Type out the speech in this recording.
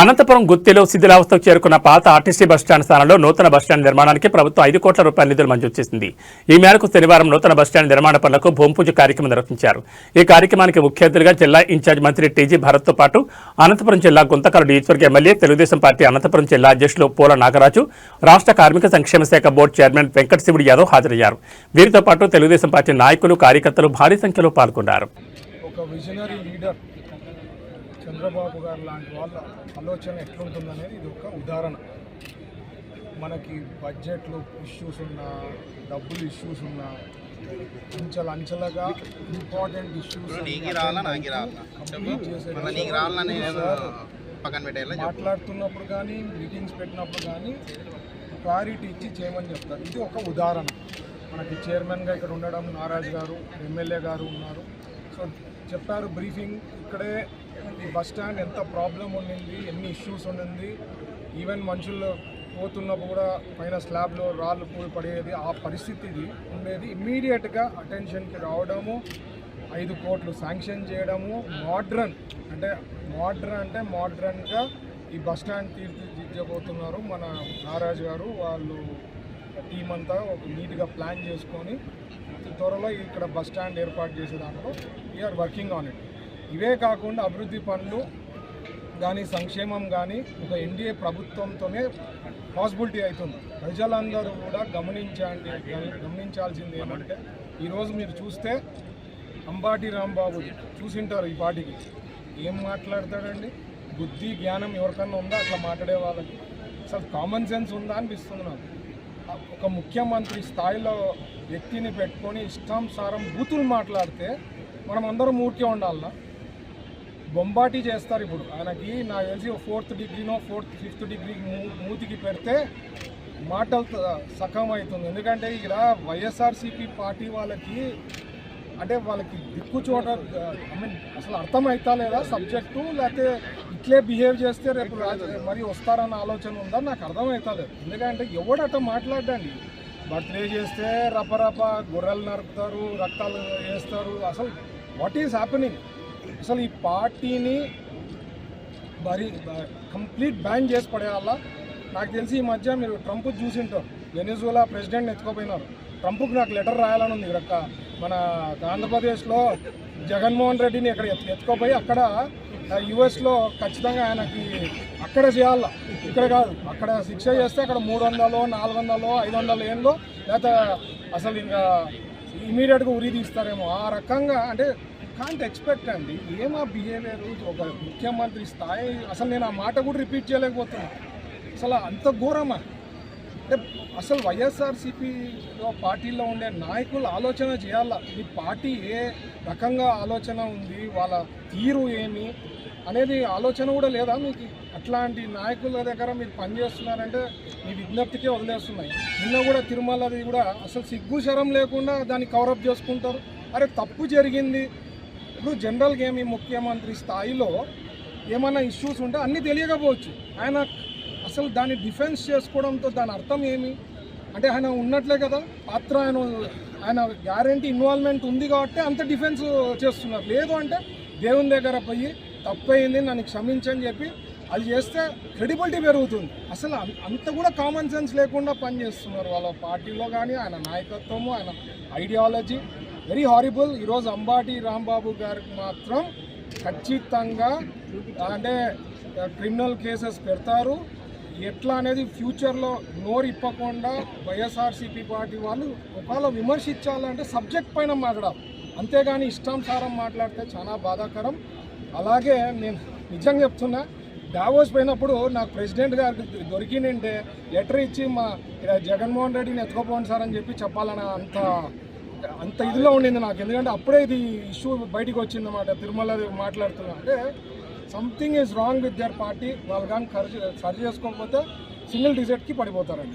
అనంతపురం గుత్తిలో శిథిలావస్థకు చేరుకున్న పాత ఆర్టీసీ బస్టాండ్ స్థానంలో నూతన బస్టాండ్ నిర్మాణానికి ప్రభుత్వం ఐదు కోట్ల రూపాయల నిధులు మంజూరు చేసింది. ఈ మేరకు శనివారం నూతన బస్టాండ్ నిర్మాణ పనులకు భూమిపూజ కార్యక్రమం నిర్వహించారు. ఈ కార్యక్రమానికి ముఖ్య అతిథిగా జిల్లా ఇన్ఛార్జ్ మంత్రి టీజీ భరత్తో పాటు అనంతపురం జిల్లా గుంతకల్ నియోజకవర్గ ఎమ్మెల్యే తెలుగుదేశం పార్టీ అనంతపురం జిల్లా అధ్యక్షులు పూల నాగరాజు రాష్ట్ర కార్మిక సంక్షేమ శాఖ బోర్డు చైర్మన్ వెంకట శివుడు యాదవ్ హాజరయ్యారు. వీరితో పాటు తెలుగుదేశం పార్టీ నాయకులు కార్యకర్తలు భారీ సంఖ్యలో పాల్గొన్నారు. ఒక విజనరీ లీడర్ చంద్రబాబు గారు లాంటి వాళ్ళ ఆలోచన ఎట్లుంటుందనేది ఇది ఒక ఉదాహరణ. మనకి బడ్జెట్లో ఇష్యూస్ ఉన్నా డబ్బులు ఇష్యూస్ ఉన్నా అంచెల అంచెలుగా ఇంపార్టెంట్ ఇష్యూస్. మాట్లాడుతున్నప్పుడు కానీ మీటింగ్స్ పెట్టినప్పుడు కానీ క్లారిటీ ఇచ్చి చేయమని చెప్తారు. ఇది ఒక ఉదాహరణ. మనకి చైర్మన్గా ఇక్కడ ఉండడం నారాజ్ గారు ఎమ్మెల్యే గారు ఉన్నారు. సో చెప్పారు బ్రీఫింగ్ ఇక్కడే ఈ బస్ స్టాండ్ ఎంత ప్రాబ్లం ఉండింది ఎన్ని ఇష్యూస్ ఉండింది ఈవెన్ మనుషులు పోతున్నప్పుడు కూడా పైన స్లాబ్లో రాళ్ళు పూలు పడేది ఆ పరిస్థితిది ఉండేది. ఇమ్మీడియట్గా అటెన్షన్కి రావడము ఐదు కోట్లు శాంక్షన్ చేయడము మోడ్రన్ అంటే మోడ్రన్ అంటే మోడ్రన్గా ఈ బస్ స్టాండ్ తీర్చిదిద్దబోతున్నారు మన నారాజు గారు. వాళ్ళు టీం అంతా ఒక నీట్గా ప్లాన్ చేసుకొని త్వరలో ఇక్కడ బస్ స్టాండ్ ఏర్పాటు చేసే దాంట్లో వీఆర్ వర్కింగ్ ఆన్ ఇట్ ఇవే కాకుండా అభివృద్ధి పనులు కానీ సంక్షేమం కానీ ఒక ఎన్డీఏ ప్రభుత్వంతోనే పాసిబిలిటీ అవుతుంది ప్రజలందరూ కూడా గమనించండి గమనించాల్సింది ఏమంటే ఈరోజు మీరు చూస్తే అంబాటి రాంబాబు చూసింటారు ఈ పాటికి. ఏం మాట్లాడతాడండి? బుద్ధి జ్ఞానం ఎవరికన్నా ఉందా? అట్లా మాట్లాడే వాళ్ళకి. అసలు కామన్ సెన్స్ ఉందా అనిపిస్తుంది నాకు. ఒక ముఖ్యమంత్రి స్థాయిలో వ్యక్తిని పెట్టుకొని ఇష్టానుసారం బూతులు మాట్లాడితే మనం అందరం ఊరికే ఉండాలన్నా బొంబాటి చేస్తారు ఇప్పుడు. ఆయనకి నాకు తెలిసి ఫోర్త్ డిగ్రీనో ఫోర్త్ ఫిఫ్త్ డిగ్రీ మూ- మూతికి పెడితే మాటలు త- అవుతుంది ఎందుకంటే ఇక్కడ వైఎస్ఆర్సీపీ పార్టీ వాళ్ళకి అంటే వాళ్ళకి దిక్కు చోట ఐ మీన్ అసలు అర్థమవుతా లేదా సబ్జెక్టు? లేకపోతే ఇట్లే బిహేవ్ చేస్తే రేపు మరి వస్తారన్న ఆలోచన ఉందా? నాకు అర్థం ఎందుకంటే ఎందుకంటే ఎవడట మాట్లాడండి బర్త్డే చేస్తే రపరప గొర్రెలు నరుకుతారు రక్తాలు వేస్తారు. అసలు వాట్ ఈస్ హ్యాపెనింగ్ అసలు ఈ పార్టీని మరి కంప్లీట్ బ్యాన్ చేసి పడేయాలా నాకు తెలిసి ఈ మధ్య మీరు ట్రంప్ చూసింటారు. వెనిజులా ప్రెసిడెంట్ ఎత్తుకోపోయినారు. ట్రంప్కి నాకు లెటర్ రాయాలని ఉంది ఇక్కడ. మన ఆంధ్రప్రదేశ్లో జగన్మోహన్ రెడ్డిని ఇక్కడ ఎత్తు ఎత్తుకోపోయి అక్కడ యుఎస్లో ఖచ్చితంగా ఆయనకి అక్కడ చేయాల. ఇక్కడ కాదు. అక్కడ శిక్ష చేస్తే అక్కడ మూడు వందలు నాలుగు వందలు ఐదు వందలు ఏందో లేకపోతే అసలు ఇంకా ఇమీడియట్గా ఉరి తీస్తారేమో. ఆ రకంగా అంటే కాంట్ ఎక్స్పెక్ట్ అండి. ఏమా బిహేవియర్ ఒక ముఖ్యమంత్రి స్థాయి అసలు నేను ఆ మాట కూడా రిపీట్ చేయలేకపోతున్నా. అసలు అంత ఘోరమా? అంటే అసలు వైఎస్ఆర్సీపీలో పార్టీలో ఉండే నాయకులు ఆలోచన చేయాలా? ఈ పార్టీ ఏ రకంగా ఆలోచన ఉంది? వాళ్ళ తీరు ఏమి? అనేది ఆలోచన కూడా లేదా మీకు? అట్లాంటి నాయకుల దగ్గర మీరు పనిచేస్తున్నారంటే మీ విజ్ఞప్తికే వదిలేస్తున్నాయి. నిన్న కూడా తిరుమలది కూడా అసలు సిగ్గు శరం లేకుండా దాన్ని కవరప్ చేసుకుంటారు. అరే తప్పు జరిగింది. ఇప్పుడు జనరల్గా ఏమి ముఖ్యమంత్రి స్థాయిలో ఏమైనా ఇష్యూస్ ఉంటే అన్నీ తెలియకపోవచ్చు. ఆయన అసలు దాన్ని డిఫెన్స్ చేసుకోవడంతో దాని అర్థం ఏమి? అంటే ఆయన ఉన్నట్లే కదా? పాత్ర ఆయన ఆయన గ్యారంటీ ఇన్వాల్వ్మెంట్ ఉంది కాబట్టి అంత డిఫెన్స్ చేస్తున్నారు. లేదు అంటే దేవుని దగ్గర పోయి తప్పయింది నన్ను క్షమించని చెప్పి అది చేస్తే క్రెడిబిలిటీ పెరుగుతుంది. అసలు అంత కూడా కామన్ సెన్స్ లేకుండా పనిచేస్తున్నారు వాళ్ళ పార్టీలో కానీ ఆయన నాయకత్వము ఆయన ఐడియాలజీ వెరీ హారిబుల్. ఈరోజు అంబాటి రాంబాబు గారికి మాత్రం ఖచ్చితంగా అంటే క్రిమినల్ కేసెస్ పెడతారు. ఎట్లా అనేది ఫ్యూచర్లో నోరు ఇప్పకుండా వైఎస్ఆర్సీపీ పార్టీ వాళ్ళు ఒకవేళ విమర్శించాలంటే సబ్జెక్ట్ పైన మాట్లాడాలి. అంతేగాని ఇష్టానుసారం మాట్లాడితే చాలా బాధాకరం. అలాగే నేను నిజంగా చెప్తున్నా డావోస్ పోయినప్పుడు నాకు ప్రెసిడెంట్ గారికి దొరికినంటే లెటర్ ఇచ్చి మా జగన్మోహన్ రెడ్డిని ఎత్తుకోపోండి సార్ అని చెప్పి చెప్పాలని అంత అంత ఇదిలో ఉండింది నాకు. ఎందుకంటే అప్పుడే ఇది ఇష్యూ బయటికి వచ్చిందన్నమాట. తిరుమల మాట్లాడుతున్నా. అంటే something is wrong with their party వాళ్ళు కానీ సరి సరి చేసుకోకపోతే సింగిల్ డిజిట్కి పడిపోతారండి.